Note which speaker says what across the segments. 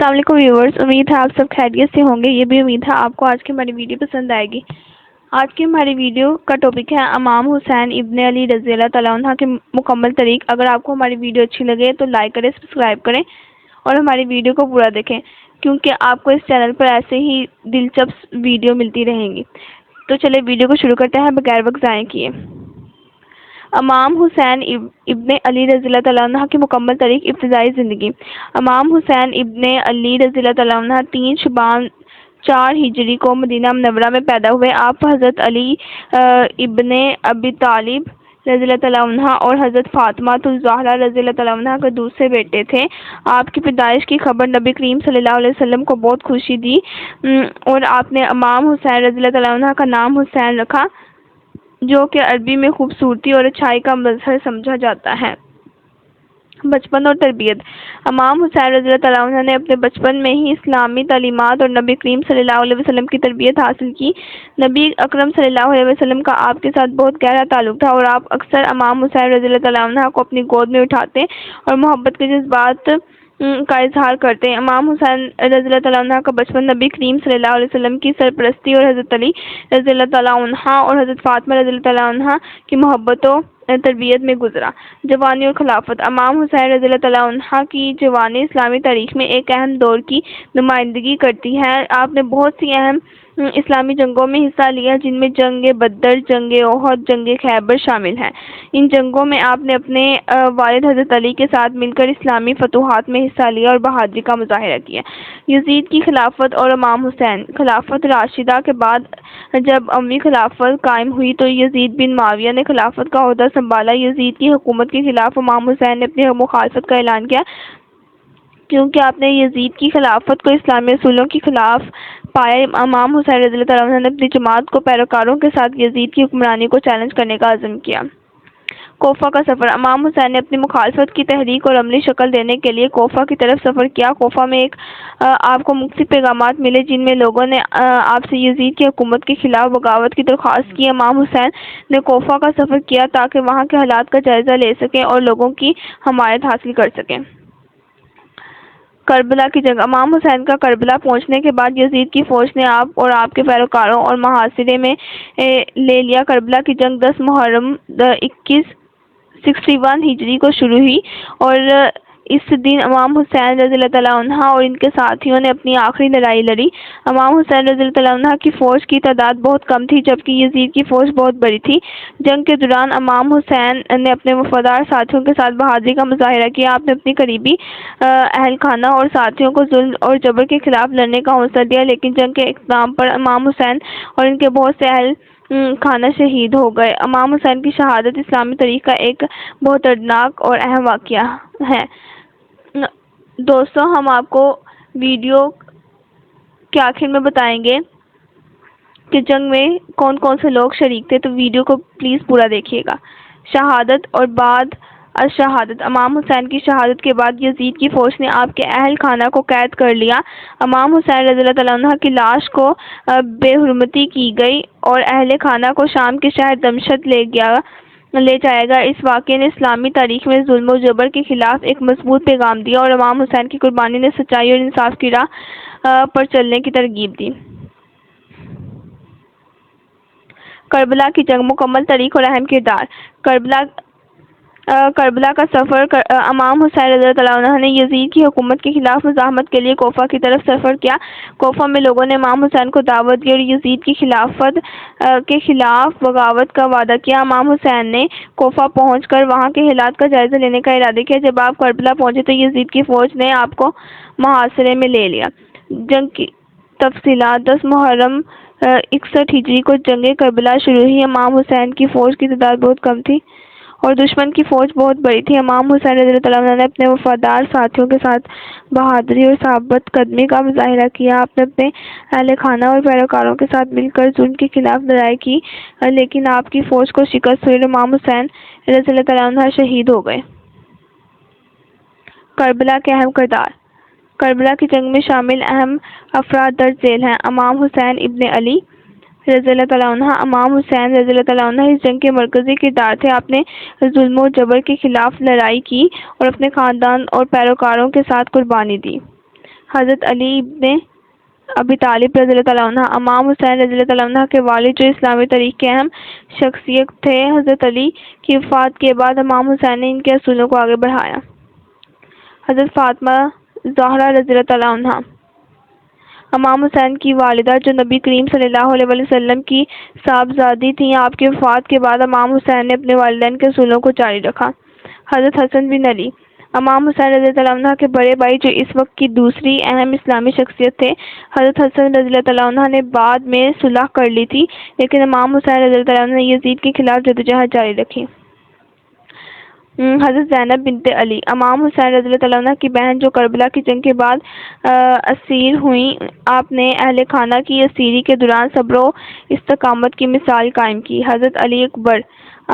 Speaker 1: السلام علیکم ویورز، امید ہے آپ سب خیریت سے ہوں گے، یہ بھی امید ہے آپ کو آج کی ہماری ویڈیو پسند آئے گی۔ آج کی ہماری ویڈیو کا ٹاپک ہے امام حسین ابن علی رضی اللہ تعالیٰ عنہ کے مکمل طریق اگر آپ کو ہماری ویڈیو اچھی لگے تو لائک کریں، سبسکرائب کریں اور ہماری ویڈیو کو پورا دیکھیں، کیونکہ آپ کو اس چینل پر ایسے ہی دلچسپ ویڈیو ملتی رہیں گی۔ تو چلے ویڈیو کو شروع کرتے ہیں، بغیر وقت ضائع کیے۔ امام حسین ابن علی رضی اللہ تعالیٰ عنہ کی مکمل طریق ابتدائی زندگی۔ امام حسین ابن علی رضی اللہ تعالیٰ عنہ تین شبان چار ہجری کو مدینہ منورہ میں پیدا ہوئے۔ آپ حضرت علی ابن ابی طالب رضی اللہ تعالیٰ عنہ اور حضرت فاطمہ الزہرا رضی اللہ تعالیٰ عنہ کے دوسرے بیٹے تھے۔ آپ کی پیدائش کی خبر نبی کریم صلی اللہ علیہ وسلم کو بہت خوشی دی۔ اور آپ نے امام حسین رضی اللہ تعالیٰ عنہ کا نام حسین رکھا۔ جو کہ عربی میں خوبصورتی اور اچھائی کا مظہر سمجھا جاتا ہے۔ بچپن اور تربیت۔ امام حسین رضی اللہ تعالیٰ عنہ نے اپنے بچپن میں ہی اسلامی تعلیمات اور نبی کریم صلی اللہ علیہ وسلم کی تربیت حاصل کی۔ نبی اکرم صلی اللہ علیہ وسلم کا آپ کے ساتھ بہت گہرا تعلق تھا اور آپ اکثر امام حسین رضی اللہ تعالیٰ عنہ کو اپنی گود میں اٹھاتے اور محبت کے جذبات کا اظہار کرتے ہیں۔ امام حسین رضی اللہ تعالیٰ عنہ کا بچپن نبی کریم صلی اللہ علیہ وسلم کی سرپرستی اور حضرت علی رضی اللہ تعالیٰ عنہ اور حضرت فاطمہ رضی اللہ تعالیٰ عنہ کی محبتوں تربیت میں گزرا۔ جوانی اور خلافت۔ امام حسین رضی اللہ تعالیٰ عنہ کی جوانی اسلامی تاریخ میں ایک اہم دور کی نمائندگی کرتی ہے۔ آپ نے بہت سی اہم اسلامی جنگوں میں حصہ لیا، جن میں جنگ بدر، جنگ عہد جنگ خیبر شامل ہیں۔ ان جنگوں میں آپ نے اپنے والد حضرت علی کے ساتھ مل کر اسلامی فتوحات میں حصہ لیا اور بہادری کا مظاہرہ کیا۔ یزید کی خلافت اور امام حسین، خلافت راشدہ کے بعد جب امی خلافت قائم ہوئی تو یزید بن معاویہ نے خلافت کا عہدہ سنبھالا۔ یزید کی حکومت کے خلاف امام حسین نے اپنی مخالفت کا اعلان کیا۔ کیونکہ آپ نے یزید کی خلافت کو اسلامی اصولوں کے خلاف پایا، امام حسین رضی اللہ عنہ نے اپنی جماعت کو پیروکاروں کے ساتھ یزید کی حکمرانی کو چیلنج کرنے کا عزم کیا۔ کوفہ کا سفر۔ امام حسین نے اپنی مخالفت کی تحریک اور عملی شکل دینے کے لیے کوفہ کی طرف سفر کیا۔ کوفہ میں ایک آپ کو مختلف پیغامات ملے جن میں لوگوں نے آپ سے یزید کی حکومت کے خلاف بغاوت کی درخواست کی۔ امام حسین نے کوفہ کا سفر کیا تاکہ وہاں کے حالات کا جائزہ لے سکیں اور لوگوں کی حمایت حاصل کر سکیں۔ کربلا کی جنگ امام حسین کا کربلا پہنچنے کے بعد یزید کی فوج نے آپ اور آپ کے پیروکاروں اور محاصرے میں لے لیا کربلا کی جنگ دس محرم اکیس، سکسٹی ون ہجری کو شروع ہوئی اور اس دن امام حسین رضی اللہ تعالیٰ عنہ اور ان کے ساتھیوں نے اپنی آخری لڑائی لڑی۔ امام حسین رضی اللہ تعالیٰ عنہ کی فوج کی تعداد بہت کم تھی، جبکہ یزید کی فوج بہت بڑی تھی۔ جنگ کے دوران امام حسین نے اپنے وفادار ساتھیوں کے ساتھ بہادری کا مظاہرہ کیا۔ آپ نے اپنی قریبی اہل خانہ اور ساتھیوں کو ظلم اور جبر کے خلاف لڑنے کا حوصلہ دیا، لیکن جنگ کے اقدام پر امام حسین اور ان کے بہت سے اہل خانہ شہید ہو گئے۔ امام حسین کی شہادت اسلامی تاریخ کا ایک بہت دردناک اور اہم واقعہ ہے۔ دوستوں ہم آپ کو ویڈیو کے آخر میں بتائیں گے کہ جنگ میں کون کون سے لوگ شریک تھے، تو ویڈیو کو پلیز پورا دیکھیے گا۔ شہادت اور بعد الشہادت۔ امام حسین کی شہادت کے بعد یزید کی فوج نے آپ کے اہل خانہ کو قید کر لیا۔ امام حسین رضی اللہ تعالیٰ عنہ کی لاش کو بے حرمتی کی گئی اور اہل خانہ کو شام کے شہر دمشت لے گیا۔ لے جائے گا۔ اس واقعے نے اسلامی تاریخ میں ظلم و جبر کے خلاف ایک مضبوط پیغام دیا اور امام حسین کی قربانی نے سچائی اور انصاف کی راہ پر چلنے کی ترغیب دی۔ کربلا کی جنگ مکمل تاریخ اور اہم کردار۔ کربلا کربلا کا سفر امام حسین رضی اللہ عنہ نے یزید کی حکومت کے خلاف مزاحمت کے لیے کوفہ کی طرف سفر کیا۔ کوفہ میں لوگوں نے امام حسین کو دعوت دی اور یزید کی خلافت کے خلاف بغاوت کا وعدہ کیا۔ امام حسین نے کوفہ پہنچ کر وہاں کے حالات کا جائزہ لینے کا ارادہ کیا۔ جب آپ کربلا پہنچے تو یزید کی فوج نے آپ کو محاصرے میں لے لیا۔ جنگ کی تفصیلات، دس محرم اکسٹھ ہجری کو جنگ کربلا شروع ہوئی۔ امام حسین کی فوج کی تعداد بہت کم تھی۔ اور دشمن کی فوج بہت بڑی تھی۔ امام حسین رضی اللہ تعالیٰ نے اپنے وفادار ساتھیوں کے ساتھ بہادری اور ثابت قدمی کا مظاہرہ کیا۔ آپ نے اپنے اہل خانہ اور پیروکاروں کے ساتھ مل کر ظلم کے خلاف لڑائی کی، لیکن آپ کی فوج کو شکست ہوئی امام حسین رضی اللہ تعالیٰ عنہ شہید ہو گئے۔ کربلا کے اہم کردار۔ کربلا کی جنگ میں شامل اہم افراد درج ذیل ہیں۔ امام حسین ابن علی رضی اللہ تعالیٰ عنہ، امام حسین رضی اللہ تعالیٰ عنہ اس جنگ کے مرکزی کردار تھے۔ آپ نے ظلم و جبر کے خلاف لڑائی کی اور اپنے خاندان اور پیروکاروں کے ساتھ قربانی دی۔ حضرت علی ابن ابی طالب رضی اللہ تعالیٰ عنہ، امام حسین رضی اللہ تعالیٰ عنہ کے والد جو اسلامی تاریخ کے اہم شخصیت تھے، حضرت علی کی وفات کے بعد امام حسین نے ان کے اصولوں کو آگے بڑھایا۔ حضرت فاطمہ زہرا رضی اللہ تعالیٰ عنہ امام حسین کی والدہ جو نبی کریم صلی اللہ علیہ وسلم کی صاحبزادی تھیں آپ کی وفات کے بعد امام حسین نے اپنے والدین کے اصولوں کو جاری رکھا۔ حضرت حسن بن علی۔ امام حسین رضی اللہ عنہ کے بڑے بھائی جو اس وقت کی دوسری اہم اسلامی شخصیت تھے، حضرت حسن رضی اللہ عنہ نے بعد میں صلح کر لی تھی، لیکن امام حسین رضی اللہ عنہ نے یزید کے خلاف جدوجہد جاری رکھی۔ حضرت زینب بنت علی۔ امام حسین رضی اللہ عنہ کی بہن جو کربلا کی جنگ کے بعد اسیر ہوئیں۔ آپ نے اہل خانہ کی اسیری کے دوران صبر و استقامت کی مثال قائم کی۔ حضرت علی اکبر،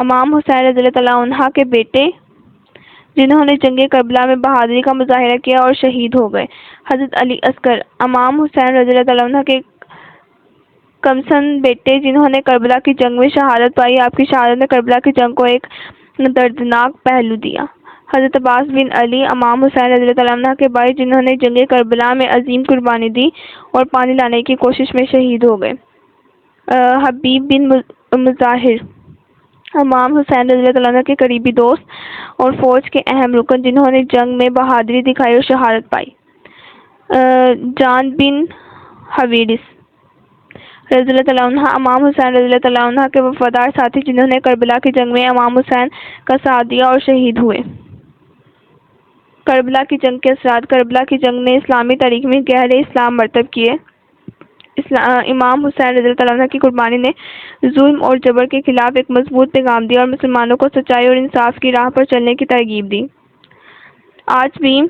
Speaker 1: امام حسین رضی اللہ عنہ کے بیٹے، جنہوں نے جنگ کربلا میں بہادری کا مظاہرہ کیا اور شہید ہو گئے۔ حضرت علی اصغر امام حسین رضی اللہ عنہ کے کمسن بیٹے، جنہوں نے کربلا کی جنگ میں شہادت پائی۔ آپ کی شہادت نے کربلا کی جنگ کو ایک دردناک پہلو دیا۔ حضرت عباس بن علی، امام حسین رضی اللہ عنہ کے بھائی، جنہوں نے جنگ کربلا میں عظیم قربانی دی اور پانی لانے کی کوشش میں شہید ہو گئے۔ حبیب بن مظاہر۔ امام حسین رضی اللہ عنہ کے قریبی دوست اور فوج کے اہم رکن، جنہوں نے جنگ میں بہادری دکھائی اور شہادت پائی۔ جان بن حویرس رضی اللہ عنہ، امام حسین رضی اللہ عنہ کے وفادار ساتھی جنہوں نے کربلا کی جنگ میں امام حسین کا ساتھ دیا اور شہید ہوئے۔ کربلا کی جنگ کے اثرات کربلا کی جنگ نے اسلامی تاریخ میں گہرے اسلام مرتب کیے۔ امام حسین رضی اللہ عنہ کی قربانی نے ظلم اور جبر کے خلاف ایک مضبوط پیغام دیا اور مسلمانوں کو سچائی اور انصاف کی راہ پر چلنے کی ترغیب دی۔ آج بھی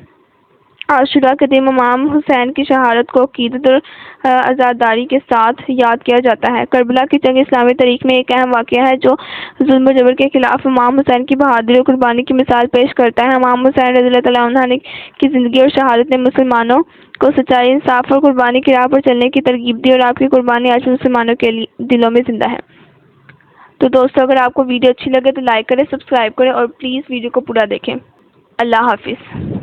Speaker 1: عاشورہ کے دن امام حسین کی شہادت کو عقیدت اور آزاداری کے ساتھ یاد کیا جاتا ہے۔ کربلا کی جنگ اسلامی تاریخ میں ایک اہم واقعہ ہے جو ظلم و جبر کے خلاف امام حسین کی بہادری اور قربانی کی مثال پیش کرتا ہے۔ امام حسین رضی اللہ تعالیٰ عنہ کی زندگی اور شہادت نے مسلمانوں کو سچائی، انصاف اور قربانی کی راہ پر چلنے کی ترغیب دی اور آپ کی قربانی آج مسلمانوں کے دلوں میں زندہ ہے۔ تو دوستو، اگر آپ کو ویڈیو اچھی لگے تو لائک کریں، سبسکرائب کریں اور پلیز ویڈیو کو پورا دیکھیں۔ اللہ حافظ۔